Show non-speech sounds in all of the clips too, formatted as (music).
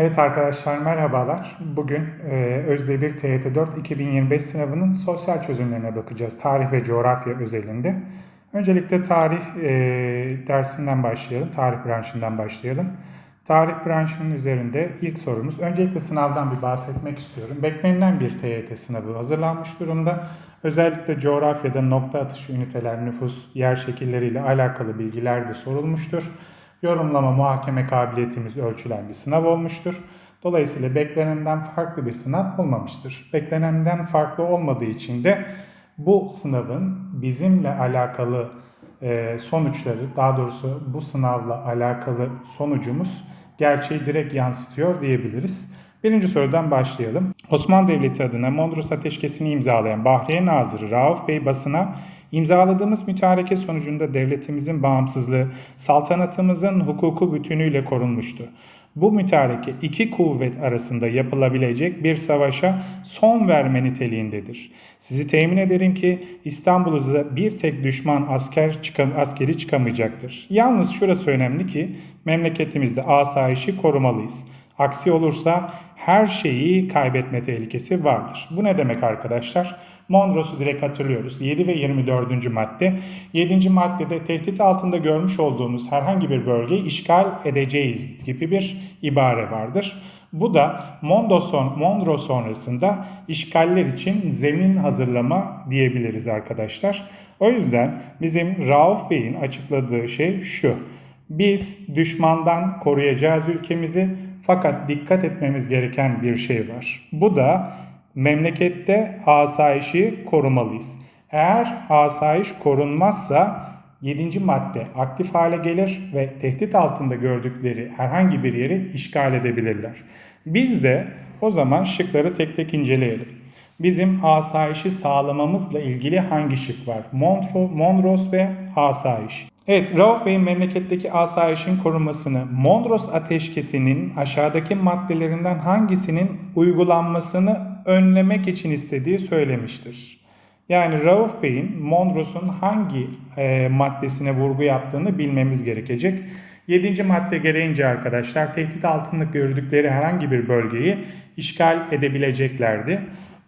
Evet arkadaşlar merhabalar. Bugün e, Özdebir TYT4 2025 sınavının sosyal çözümlerine bakacağız. Tarih ve coğrafya özelinde. Öncelikle tarih e, dersinden başlayalım. Tarih branşından başlayalım. Tarih branşının üzerinde ilk sorumuz. Öncelikle sınavdan bir bahsetmek istiyorum. Beklenilen bir TYT sınavı hazırlanmış durumda. Özellikle coğrafyada nokta atışı üniteler, nüfus, yer şekilleriyle alakalı bilgiler de sorulmuştur yorumlama, muhakeme kabiliyetimiz ölçülen bir sınav olmuştur. Dolayısıyla beklenenden farklı bir sınav olmamıştır. Beklenenden farklı olmadığı için de bu sınavın bizimle alakalı e, sonuçları, daha doğrusu bu sınavla alakalı sonucumuz gerçeği direkt yansıtıyor diyebiliriz. Birinci sorudan başlayalım. Osmanlı Devleti adına Mondros Ateşkesi'ni imzalayan Bahriye Nazırı Rauf Bey basına İmzaladığımız mütareke sonucunda devletimizin bağımsızlığı, saltanatımızın hukuku bütünüyle korunmuştu. Bu mütareke iki kuvvet arasında yapılabilecek bir savaşa son verme niteliğindedir. Sizi temin ederim ki İstanbul'da bir tek düşman asker çıkam askeri çıkamayacaktır. Yalnız şurası önemli ki memleketimizde asayişi korumalıyız. Aksi olursa her şeyi kaybetme tehlikesi vardır. Bu ne demek arkadaşlar? Mondros'u direkt hatırlıyoruz. 7 ve 24. madde. 7. maddede tehdit altında görmüş olduğumuz herhangi bir bölgeyi işgal edeceğiz gibi bir ibare vardır. Bu da Mondo son, Mondros sonrasında işgaller için zemin hazırlama diyebiliriz arkadaşlar. O yüzden bizim Rauf Bey'in açıkladığı şey şu. Biz düşmandan koruyacağız ülkemizi fakat dikkat etmemiz gereken bir şey var. Bu da memlekette asayişi korumalıyız. Eğer asayiş korunmazsa 7. madde aktif hale gelir ve tehdit altında gördükleri herhangi bir yeri işgal edebilirler. Biz de o zaman şıkları tek tek inceleyelim. Bizim asayişi sağlamamızla ilgili hangi şık var? Montreux, Mondros ve asayiş. Evet, Rauf Bey'in memleketteki asayişin korunmasını Mondros Ateşkesi'nin aşağıdaki maddelerinden hangisinin uygulanmasını önlemek için istediği söylemiştir. Yani Rauf Bey'in Mondros'un hangi e, maddesine vurgu yaptığını bilmemiz gerekecek. 7. madde gereğince arkadaşlar tehdit altında gördükleri herhangi bir bölgeyi işgal edebileceklerdi.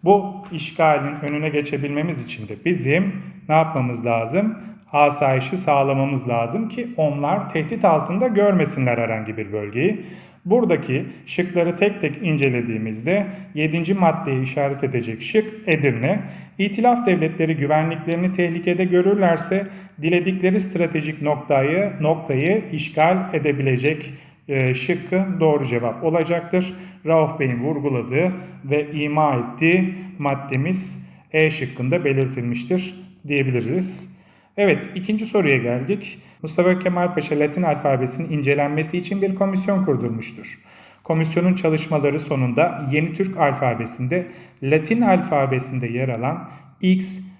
Bu işgalin önüne geçebilmemiz için de bizim ne yapmamız lazım? Asayişi sağlamamız lazım ki onlar tehdit altında görmesinler herhangi bir bölgeyi. Buradaki şıkları tek tek incelediğimizde 7. maddeyi işaret edecek şık Edirne. İtilaf devletleri güvenliklerini tehlikede görürlerse diledikleri stratejik noktayı noktayı işgal edebilecek e, şıkkı doğru cevap olacaktır. Rauf Bey'in vurguladığı ve ima ettiği maddemiz E şıkkında belirtilmiştir diyebiliriz. Evet ikinci soruya geldik. Mustafa Kemal Paşa Latin alfabesinin incelenmesi için bir komisyon kurdurmuştur. Komisyonun çalışmaları sonunda Yeni Türk alfabesinde Latin alfabesinde yer alan X,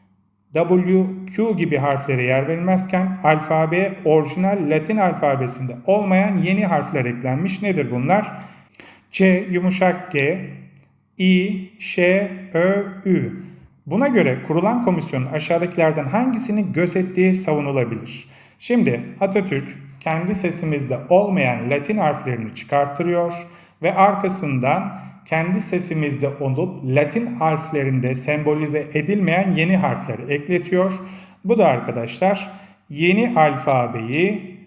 W, Q gibi harflere yer verilmezken alfabeye orijinal Latin alfabesinde olmayan yeni harfler eklenmiş. Nedir bunlar? C, yumuşak G, I, Ş, Ö, Ü. Buna göre kurulan komisyonun aşağıdakilerden hangisini gözettiği savunulabilir. Şimdi Atatürk kendi sesimizde olmayan Latin harflerini çıkartıyor ve arkasından kendi sesimizde olup Latin harflerinde sembolize edilmeyen yeni harfleri ekletiyor. Bu da arkadaşlar yeni alfabeyi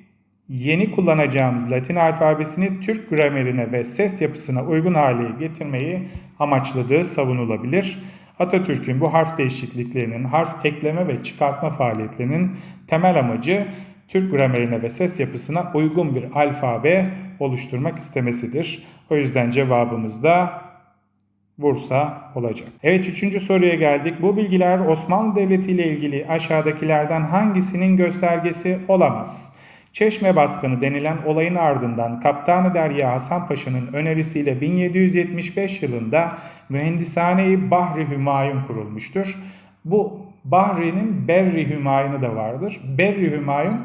yeni kullanacağımız Latin alfabesini Türk gramerine ve ses yapısına uygun hale getirmeyi amaçladığı savunulabilir. Atatürk'ün bu harf değişikliklerinin, harf ekleme ve çıkartma faaliyetlerinin temel amacı Türk gramerine ve ses yapısına uygun bir alfabe oluşturmak istemesidir. O yüzden cevabımız da Bursa olacak. Evet üçüncü soruya geldik. Bu bilgiler Osmanlı Devleti ile ilgili aşağıdakilerden hangisinin göstergesi olamaz? Çeşme baskını denilen olayın ardından Kaptanı Derya Hasan Paşa'nın önerisiyle 1775 yılında Mühendishane-i Bahri Hümayun kurulmuştur. Bu Bahri'nin Berri Hümayun'u da vardır. Berri Hümayun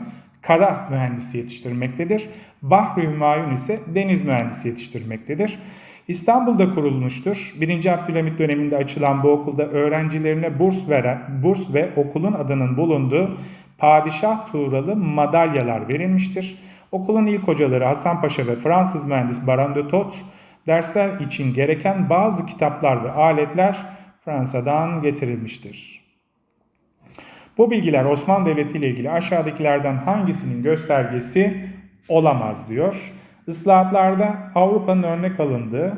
kara mühendisi yetiştirmektedir. Bahri Hümayun ise deniz mühendisi yetiştirmektedir. İstanbul'da kurulmuştur. 1. Abdülhamit döneminde açılan bu okulda öğrencilerine burs veren, burs ve okulun adının bulunduğu padişah tuğralı madalyalar verilmiştir. Okulun ilk hocaları Hasan Paşa ve Fransız mühendis Baron de Tot Dersler için gereken bazı kitaplar ve aletler Fransa'dan getirilmiştir. Bu bilgiler Osmanlı Devleti ile ilgili aşağıdakilerden hangisinin göstergesi olamaz diyor. Islahatlarda Avrupa'nın örnek alındığı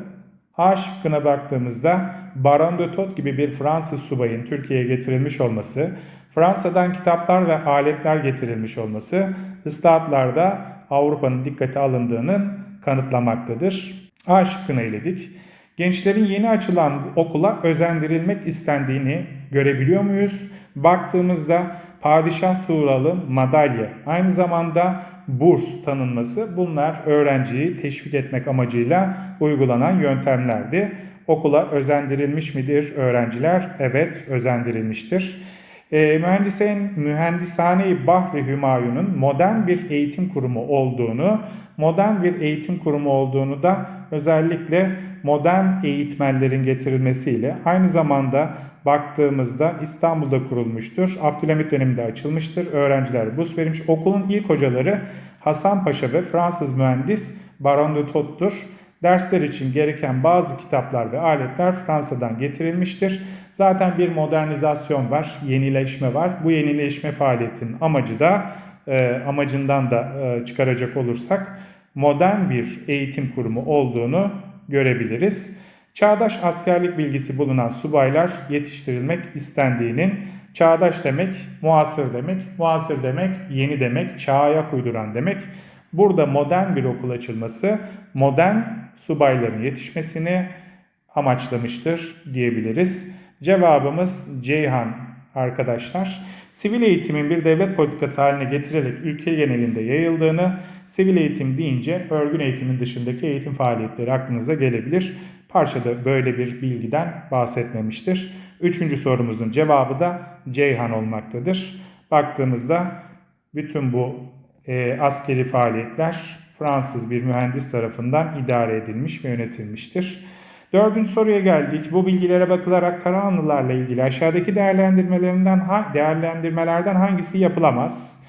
A şıkkına baktığımızda Baron de Tot gibi bir Fransız subayın Türkiye'ye getirilmiş olması, Fransa'dan kitaplar ve aletler getirilmiş olması ıslahatlarda Avrupa'nın dikkate alındığını kanıtlamaktadır. A şıkkını eledik. Gençlerin yeni açılan okula özendirilmek istendiğini görebiliyor muyuz? Baktığımızda padişah tuğralı madalya, aynı zamanda burs tanınması bunlar öğrenciyi teşvik etmek amacıyla uygulanan yöntemlerdi. Okula özendirilmiş midir öğrenciler? Evet özendirilmiştir. E, mühendisin, Mühendishane-i Bahri Hümayun'un modern bir eğitim kurumu olduğunu, modern bir eğitim kurumu olduğunu da özellikle modern eğitmenlerin getirilmesiyle aynı zamanda baktığımızda İstanbul'da kurulmuştur. Abdülhamit döneminde açılmıştır. Öğrenciler burs verilmiş. Okulun ilk hocaları Hasan Paşa ve Fransız mühendis Baron de Tot'tur. Dersler için gereken bazı kitaplar ve aletler Fransa'dan getirilmiştir. Zaten bir modernizasyon var, yenileşme var. Bu yenileşme faaliyetinin amacı da e, amacından da e, çıkaracak olursak modern bir eğitim kurumu olduğunu görebiliriz. Çağdaş askerlik bilgisi bulunan subaylar yetiştirilmek istendiğinin çağdaş demek muasır demek, muasır demek yeni demek, çağa ayak uyduran demek. Burada modern bir okul açılması modern subayların yetişmesini amaçlamıştır diyebiliriz. Cevabımız Ceyhan arkadaşlar. Sivil eğitimin bir devlet politikası haline getirerek ülke genelinde yayıldığını, sivil eğitim deyince örgün eğitimin dışındaki eğitim faaliyetleri aklınıza gelebilir. Parçada böyle bir bilgiden bahsetmemiştir. Üçüncü sorumuzun cevabı da Ceyhan olmaktadır. Baktığımızda bütün bu e, askeri faaliyetler Fransız bir mühendis tarafından idare edilmiş ve yönetilmiştir. Dördüncü soruya geldik. Bu bilgilere bakılarak Karahanlılarla ilgili aşağıdaki değerlendirmelerinden değerlendirmelerden hangisi yapılamaz?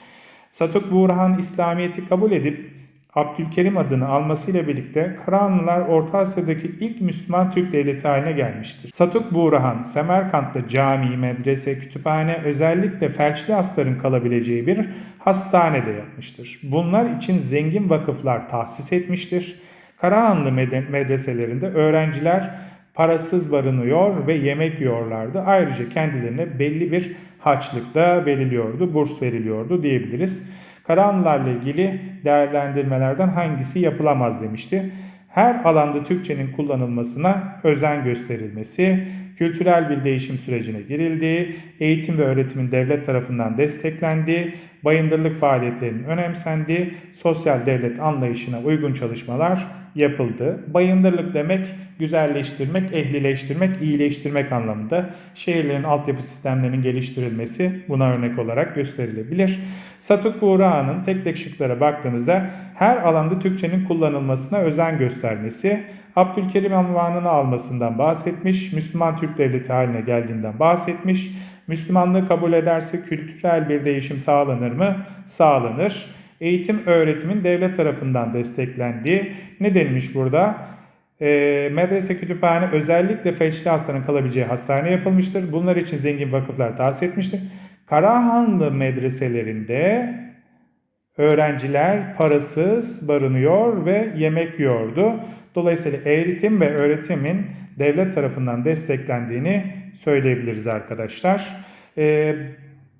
Satuk Burhan İslamiyet'i kabul edip Abdülkerim adını almasıyla birlikte Karahanlılar Orta Asya'daki ilk Müslüman Türk devleti haline gelmiştir. Satuk Burhan, Semerkant'ta cami, medrese, kütüphane, özellikle felçli hastaların kalabileceği bir hastane de yapmıştır. Bunlar için zengin vakıflar tahsis etmiştir. Karahanlı medreselerinde öğrenciler parasız barınıyor ve yemek yiyorlardı. Ayrıca kendilerine belli bir haçlık da veriliyordu, burs veriliyordu diyebiliriz. Karahanlılarla ilgili değerlendirmelerden hangisi yapılamaz demişti. Her alanda Türkçenin kullanılmasına özen gösterilmesi, kültürel bir değişim sürecine girildiği, eğitim ve öğretimin devlet tarafından desteklendiği, bayındırlık faaliyetlerinin önemsendiği, sosyal devlet anlayışına uygun çalışmalar yapıldı. Bayındırlık demek güzelleştirmek, ehlileştirmek, iyileştirmek anlamında şehirlerin altyapı sistemlerinin geliştirilmesi buna örnek olarak gösterilebilir. Satuk Buğra'nın tek tek şıklara baktığımızda her alanda Türkçenin kullanılmasına özen göstermesi, Abdülkerim anvanını almasından bahsetmiş, Müslüman Türk Devleti haline geldiğinden bahsetmiş, Müslümanlığı kabul ederse kültürel bir değişim sağlanır mı? Sağlanır. Eğitim öğretimin devlet tarafından desteklendiği ne denilmiş burada? E, medrese kütüphane özellikle felçli hastanın kalabileceği hastane yapılmıştır. Bunlar için zengin vakıflar tahsis etmiştir. Karahanlı medreselerinde öğrenciler parasız barınıyor ve yemek yiyordu. Dolayısıyla eğitim ve öğretimin devlet tarafından desteklendiğini söyleyebiliriz arkadaşlar. Ee,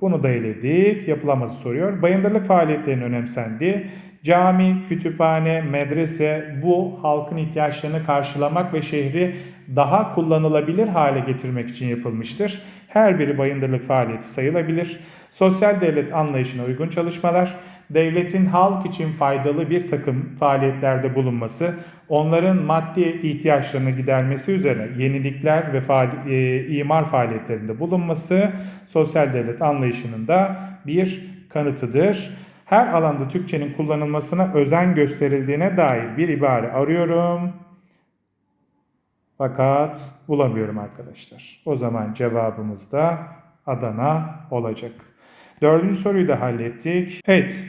bunu da eledik. Yapılamazı soruyor. Bayındırlık faaliyetlerinin önemsendiği cami, kütüphane, medrese bu halkın ihtiyaçlarını karşılamak ve şehri daha kullanılabilir hale getirmek için yapılmıştır. Her biri bayındırlık faaliyeti sayılabilir. Sosyal devlet anlayışına uygun çalışmalar, devletin halk için faydalı bir takım faaliyetlerde bulunması, onların maddi ihtiyaçlarını gidermesi üzerine yenilikler ve faali, e, imar faaliyetlerinde bulunması sosyal devlet anlayışının da bir kanıtıdır. Her alanda Türkçenin kullanılmasına özen gösterildiğine dair bir ibare arıyorum. Fakat bulamıyorum arkadaşlar. O zaman cevabımız da Adana olacak. Dördüncü soruyu da hallettik. Evet.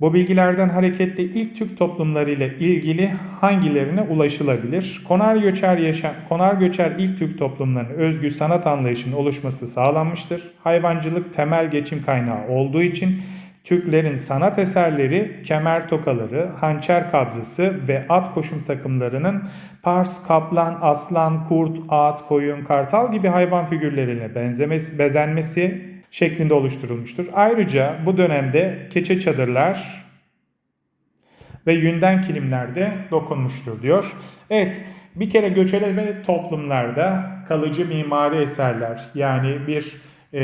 Bu bilgilerden hareketle ilk Türk toplumları ile ilgili hangilerine ulaşılabilir? Konar göçer yaşam, konar göçer ilk Türk toplumlarının özgü sanat anlayışının oluşması sağlanmıştır. Hayvancılık temel geçim kaynağı olduğu için Türklerin sanat eserleri kemer tokaları, hançer kabzası ve at koşum takımlarının pars, kaplan, aslan, kurt, at, koyun, kartal gibi hayvan figürlerine benzemesi, bezenmesi şeklinde oluşturulmuştur. Ayrıca bu dönemde keçe çadırlar ve yünden kilimlerde dokunmuştur diyor. Evet bir kere göçebe toplumlarda kalıcı mimari eserler yani bir e,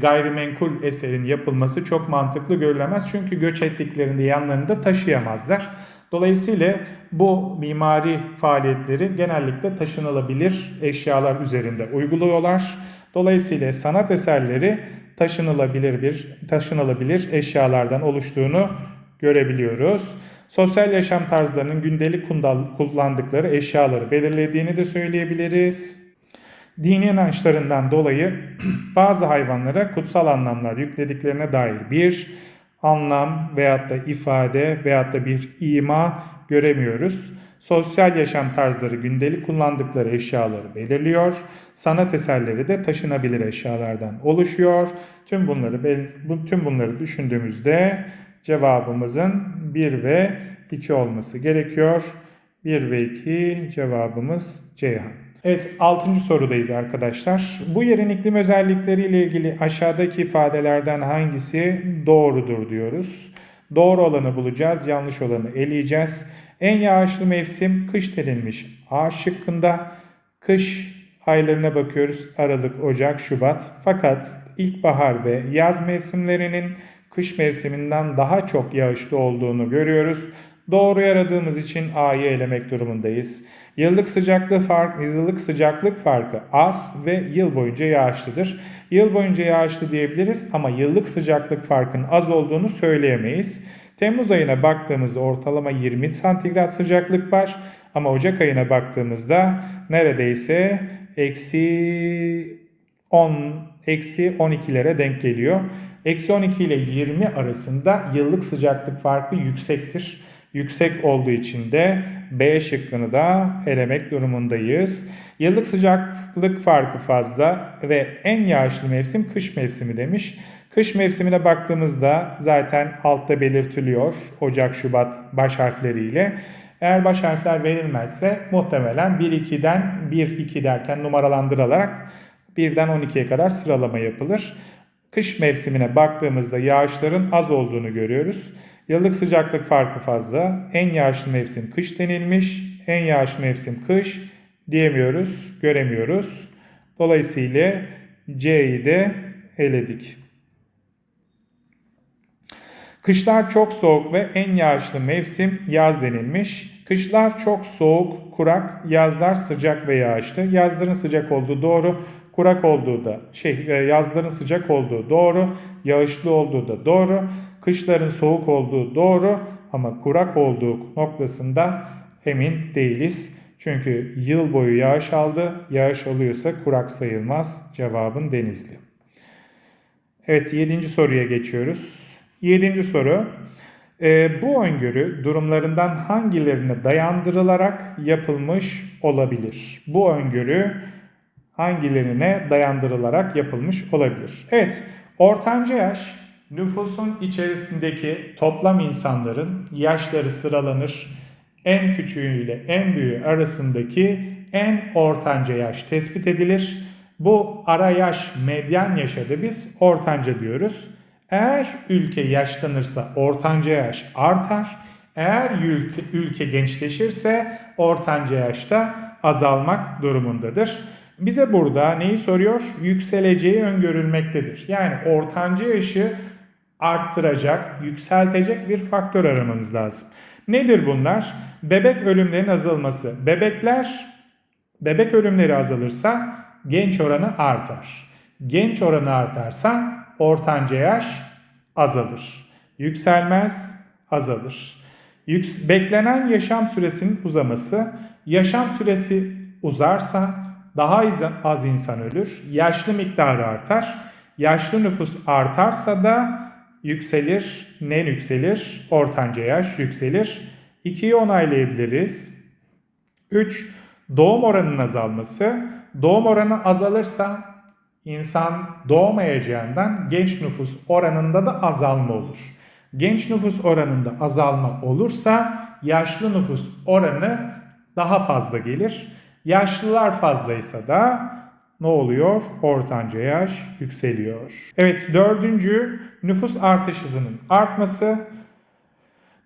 gayrimenkul eserin yapılması çok mantıklı görülemez. Çünkü göç ettiklerinde yanlarında taşıyamazlar. Dolayısıyla bu mimari faaliyetleri genellikle taşınılabilir eşyalar üzerinde uyguluyorlar. Dolayısıyla sanat eserleri taşınılabilir bir taşınılabilir eşyalardan oluştuğunu görebiliyoruz. Sosyal yaşam tarzlarının gündelik kullandıkları eşyaları belirlediğini de söyleyebiliriz. Dini inançlarından dolayı (clears throat) bazı hayvanlara kutsal anlamlar yüklediklerine dair bir anlam veyahut da ifade veyahut da bir ima göremiyoruz. Sosyal yaşam tarzları gündelik kullandıkları eşyaları belirliyor. Sanat eserleri de taşınabilir eşyalardan oluşuyor. Tüm bunları tüm bunları düşündüğümüzde cevabımızın 1 ve 2 olması gerekiyor. 1 ve 2 cevabımız Ceyhan. Evet 6. sorudayız arkadaşlar. Bu yerin iklim özellikleriyle ilgili aşağıdaki ifadelerden hangisi doğrudur diyoruz. Doğru olanı bulacağız, yanlış olanı eleyeceğiz. En yağışlı mevsim kış denilmiş A şıkkında. Kış aylarına bakıyoruz Aralık, Ocak, Şubat. Fakat ilkbahar ve yaz mevsimlerinin kış mevsiminden daha çok yağışlı olduğunu görüyoruz. Doğru aradığımız için A'yı elemek durumundayız. Yıllık sıcaklık fark, yıllık sıcaklık farkı az ve yıl boyunca yağışlıdır. Yıl boyunca yağışlı diyebiliriz ama yıllık sıcaklık farkının az olduğunu söyleyemeyiz. Temmuz ayına baktığımızda ortalama 20 santigrat sıcaklık var. Ama Ocak ayına baktığımızda neredeyse eksi 10, eksi 12'lere denk geliyor. Eksi 12 ile 20 arasında yıllık sıcaklık farkı yüksektir. Yüksek olduğu için de B şıkkını da elemek durumundayız. Yıllık sıcaklık farkı fazla ve en yağışlı mevsim kış mevsimi demiş. Kış mevsimine baktığımızda zaten altta belirtiliyor Ocak, Şubat baş harfleriyle. Eğer baş harfler verilmezse muhtemelen 1-2'den 1-2 derken numaralandırılarak 1'den 12'ye kadar sıralama yapılır. Kış mevsimine baktığımızda yağışların az olduğunu görüyoruz. Yıllık sıcaklık farkı fazla. En yağışlı mevsim kış denilmiş. En yağışlı mevsim kış diyemiyoruz, göremiyoruz. Dolayısıyla C'yi de eledik. Kışlar çok soğuk ve en yağışlı mevsim yaz denilmiş. Kışlar çok soğuk, kurak, yazlar sıcak ve yağışlı. Yazların sıcak olduğu doğru, kurak olduğu da şey e, yazların sıcak olduğu doğru, yağışlı olduğu da doğru. Kışların soğuk olduğu doğru ama kurak olduğu noktasında emin değiliz. Çünkü yıl boyu yağış aldı. Yağış alıyorsa kurak sayılmaz. Cevabın Denizli. Evet 7. soruya geçiyoruz. Yedinci soru. E, bu öngörü durumlarından hangilerine dayandırılarak yapılmış olabilir? Bu öngörü hangilerine dayandırılarak yapılmış olabilir? Evet, ortanca yaş nüfusun içerisindeki toplam insanların yaşları sıralanır. En küçüğüyle en büyüğü arasındaki en ortanca yaş tespit edilir. Bu ara yaş medyan yaşa da biz ortanca diyoruz. Eğer ülke yaşlanırsa ortanca yaş artar. Eğer ülke, ülke gençleşirse ortanca yaşta azalmak durumundadır. Bize burada neyi soruyor? Yükseleceği öngörülmektedir. Yani ortanca yaşı arttıracak, yükseltecek bir faktör aramamız lazım. Nedir bunlar? Bebek ölümlerinin azalması. Bebekler, bebek ölümleri azalırsa genç oranı artar. Genç oranı artarsa ortanca yaş azalır. Yükselmez, azalır. Yüks beklenen yaşam süresinin uzaması, yaşam süresi uzarsa daha az insan ölür, yaşlı miktarı artar. Yaşlı nüfus artarsa da yükselir. Nem yükselir. Ortanca yaş yükselir. 2'yi onaylayabiliriz. 3. Doğum oranının azalması. Doğum oranı azalırsa insan doğmayacağından genç nüfus oranında da azalma olur. Genç nüfus oranında azalma olursa yaşlı nüfus oranı daha fazla gelir. Yaşlılar fazlaysa da ne oluyor? Ortanca yaş yükseliyor. Evet dördüncü nüfus artış hızının artması.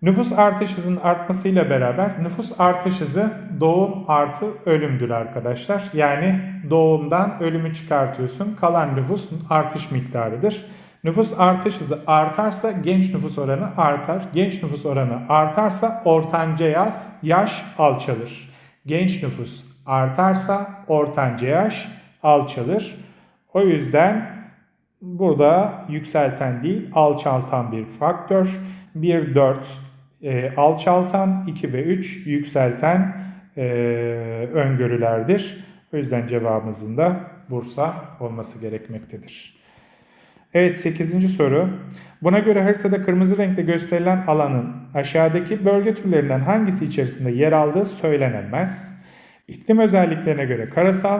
Nüfus artış hızının artmasıyla beraber nüfus artış hızı doğum artı ölümdür arkadaşlar. Yani doğumdan ölümü çıkartıyorsun. Kalan nüfus artış miktarıdır. Nüfus artış hızı artarsa genç nüfus oranı artar. Genç nüfus oranı artarsa ortanca yaş, yaş alçalır. Genç nüfus artarsa ortanca yaş alçalır. O yüzden burada yükselten değil alçaltan bir faktör. 1, 4 e, alçaltan, 2 ve 3 yükselten e, öngörülerdir. O yüzden cevabımızın da Bursa olması gerekmektedir. Evet 8. soru. Buna göre haritada kırmızı renkte gösterilen alanın aşağıdaki bölge türlerinden hangisi içerisinde yer aldığı söylenemez. İklim özelliklerine göre karasal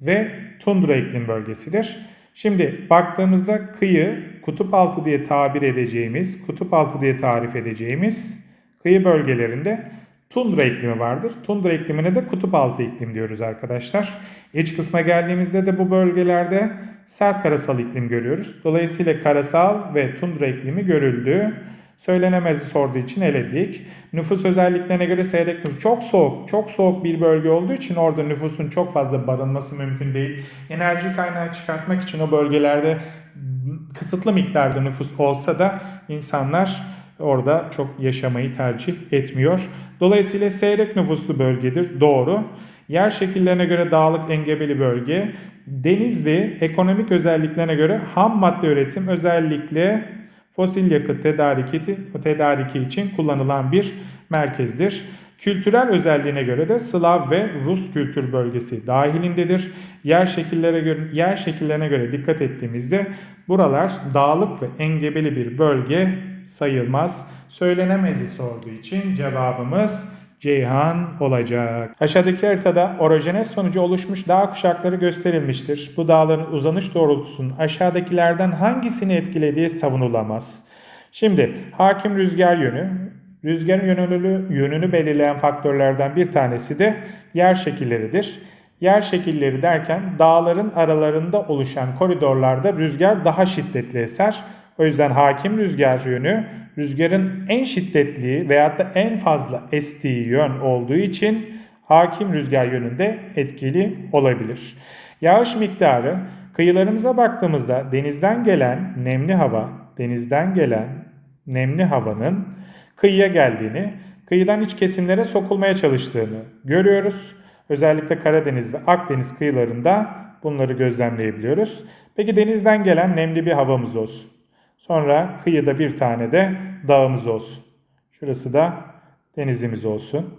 ve tundra iklim bölgesidir. Şimdi baktığımızda kıyı kutup altı diye tabir edeceğimiz, kutup altı diye tarif edeceğimiz kıyı bölgelerinde tundra iklimi vardır. Tundra iklimine de kutup altı iklim diyoruz arkadaşlar. İç kısma geldiğimizde de bu bölgelerde sert karasal iklim görüyoruz. Dolayısıyla karasal ve tundra iklimi görüldü. Söylenemezi sorduğu için eledik. Nüfus özelliklerine göre seyrek nüfus çok soğuk, çok soğuk bir bölge olduğu için orada nüfusun çok fazla barınması mümkün değil. Enerji kaynağı çıkartmak için o bölgelerde kısıtlı miktarda nüfus olsa da insanlar orada çok yaşamayı tercih etmiyor. Dolayısıyla seyrek nüfuslu bölgedir. Doğru. Yer şekillerine göre dağlık engebeli bölge. Denizli ekonomik özelliklerine göre ham madde üretim özellikle fosil yakıt tedariki, tedariki için kullanılan bir merkezdir. Kültürel özelliğine göre de Slav ve Rus kültür bölgesi dahilindedir. Yer şekillere göre yer şekillerine göre dikkat ettiğimizde buralar dağlık ve engebeli bir bölge sayılmaz. Söylenemezi sorduğu için cevabımız Ceyhan olacak. Aşağıdaki haritada orojenez sonucu oluşmuş dağ kuşakları gösterilmiştir. Bu dağların uzanış doğrultusunun aşağıdakilerden hangisini etkilediği savunulamaz. Şimdi hakim rüzgar yönü, rüzgarın yönünü, yönünü belirleyen faktörlerden bir tanesi de yer şekilleridir. Yer şekilleri derken dağların aralarında oluşan koridorlarda rüzgar daha şiddetli eser. O yüzden hakim rüzgar yönü rüzgarın en şiddetli veyahut da en fazla estiği yön olduğu için hakim rüzgar yönünde etkili olabilir. Yağış miktarı kıyılarımıza baktığımızda denizden gelen nemli hava, denizden gelen nemli havanın kıyıya geldiğini, kıyıdan iç kesimlere sokulmaya çalıştığını görüyoruz. Özellikle Karadeniz ve Akdeniz kıyılarında bunları gözlemleyebiliyoruz. Peki denizden gelen nemli bir havamız olsun. Sonra kıyıda bir tane de dağımız olsun. Şurası da denizimiz olsun.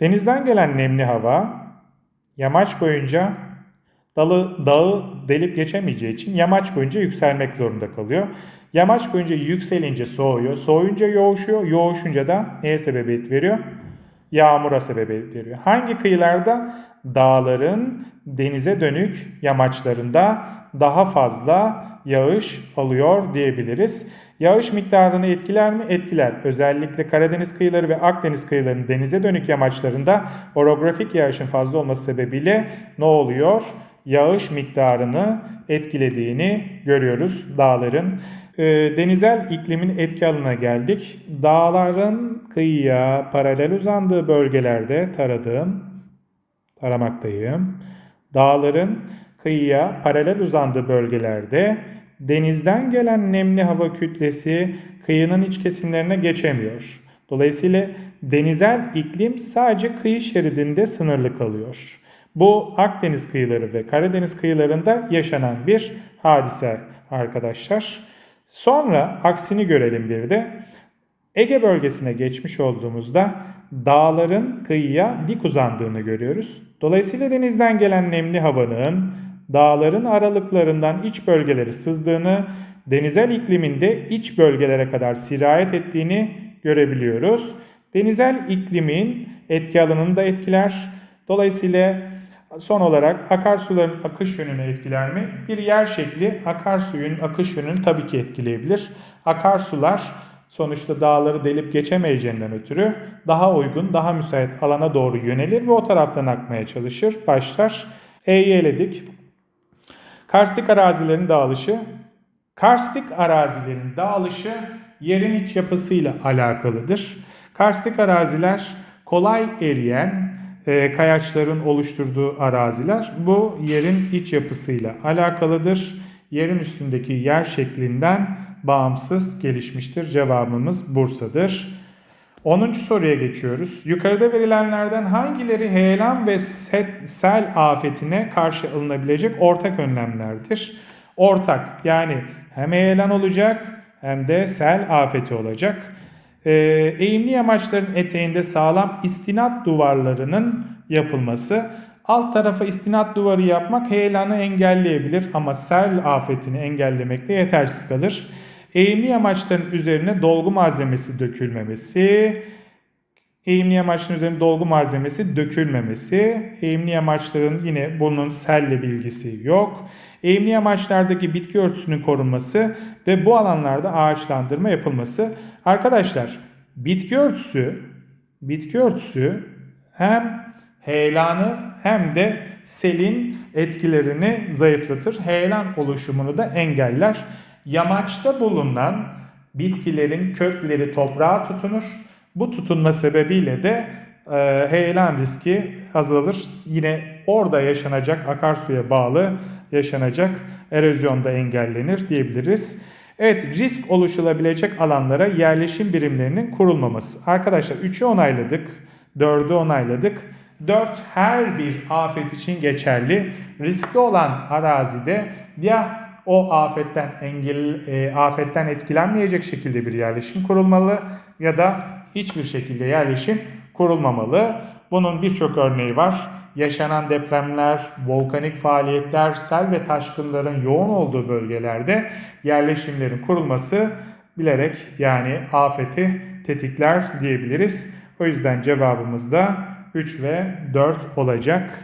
Denizden gelen nemli hava yamaç boyunca dalı, dağı delip geçemeyeceği için yamaç boyunca yükselmek zorunda kalıyor. Yamaç boyunca yükselince soğuyor, soğuyunca yoğuşuyor, yoğuşunca da neye sebebiyet veriyor? Yağmura sebebiyet veriyor. Hangi kıyılarda? Dağların denize dönük yamaçlarında daha fazla yağış alıyor diyebiliriz. Yağış miktarını etkiler mi? Etkiler. Özellikle Karadeniz kıyıları ve Akdeniz kıyılarının denize dönük yamaçlarında orografik yağışın fazla olması sebebiyle ne oluyor? Yağış miktarını etkilediğini görüyoruz dağların. E, denizel iklimin etki alanına geldik. Dağların kıyıya paralel uzandığı bölgelerde taradığım, taramaktayım. Dağların kıyıya paralel uzandığı bölgelerde denizden gelen nemli hava kütlesi kıyının iç kesimlerine geçemiyor. Dolayısıyla denizel iklim sadece kıyı şeridinde sınırlı kalıyor. Bu Akdeniz kıyıları ve Karadeniz kıyılarında yaşanan bir hadise arkadaşlar. Sonra aksini görelim bir de. Ege bölgesine geçmiş olduğumuzda dağların kıyıya dik uzandığını görüyoruz. Dolayısıyla denizden gelen nemli havanın dağların aralıklarından iç bölgeleri sızdığını, denizel ikliminde iç bölgelere kadar sirayet ettiğini görebiliyoruz. Denizel iklimin etki alanını da etkiler. Dolayısıyla son olarak akarsuların akış yönünü etkiler mi? Bir yer şekli akarsuyun akış yönünü tabii ki etkileyebilir. Akarsular sonuçta dağları delip geçemeyeceğinden ötürü daha uygun, daha müsait alana doğru yönelir ve o taraftan akmaya çalışır. Başlar. E'yi eledik. Karstik arazilerin dağılışı. Karstik arazilerin dağılışı yerin iç yapısıyla alakalıdır. Karstik araziler kolay eriyen e, kayaçların oluşturduğu araziler. Bu yerin iç yapısıyla alakalıdır. Yerin üstündeki yer şeklinden bağımsız gelişmiştir. Cevabımız Bursa'dır. 10. soruya geçiyoruz. Yukarıda verilenlerden hangileri heyelan ve sel afetine karşı alınabilecek ortak önlemlerdir? Ortak yani hem heyelan olacak hem de sel afeti olacak. Ee, eğimli yamaçların eteğinde sağlam istinat duvarlarının yapılması. Alt tarafa istinat duvarı yapmak heyelanı engelleyebilir ama sel afetini engellemekte yetersiz kalır. Eğimli yamaçların üzerine dolgu malzemesi dökülmemesi, eğimli yamaçların üzerine dolgu malzemesi dökülmemesi, eğimli yamaçların yine bunun selle bir ilgisi yok. Eğimli yamaçlardaki bitki örtüsünün korunması ve bu alanlarda ağaçlandırma yapılması. Arkadaşlar bitki örtüsü, bitki örtüsü hem heyelanı hem de selin etkilerini zayıflatır. Heyelan oluşumunu da engeller. Yamaçta bulunan bitkilerin kökleri toprağa tutunur. Bu tutunma sebebiyle de e, heyelan riski azalır. Yine orada yaşanacak akarsuya bağlı yaşanacak erozyon da engellenir diyebiliriz. Evet risk oluşulabilecek alanlara yerleşim birimlerinin kurulmaması. Arkadaşlar 3'ü onayladık, 4'ü onayladık. 4 her bir afet için geçerli. Riskli olan arazide ya o afetten engel e, afetten etkilenmeyecek şekilde bir yerleşim kurulmalı ya da hiçbir şekilde yerleşim kurulmamalı. Bunun birçok örneği var. Yaşanan depremler, volkanik faaliyetler, sel ve taşkınların yoğun olduğu bölgelerde yerleşimlerin kurulması bilerek yani afeti tetikler diyebiliriz. O yüzden cevabımız da 3 ve 4 olacak.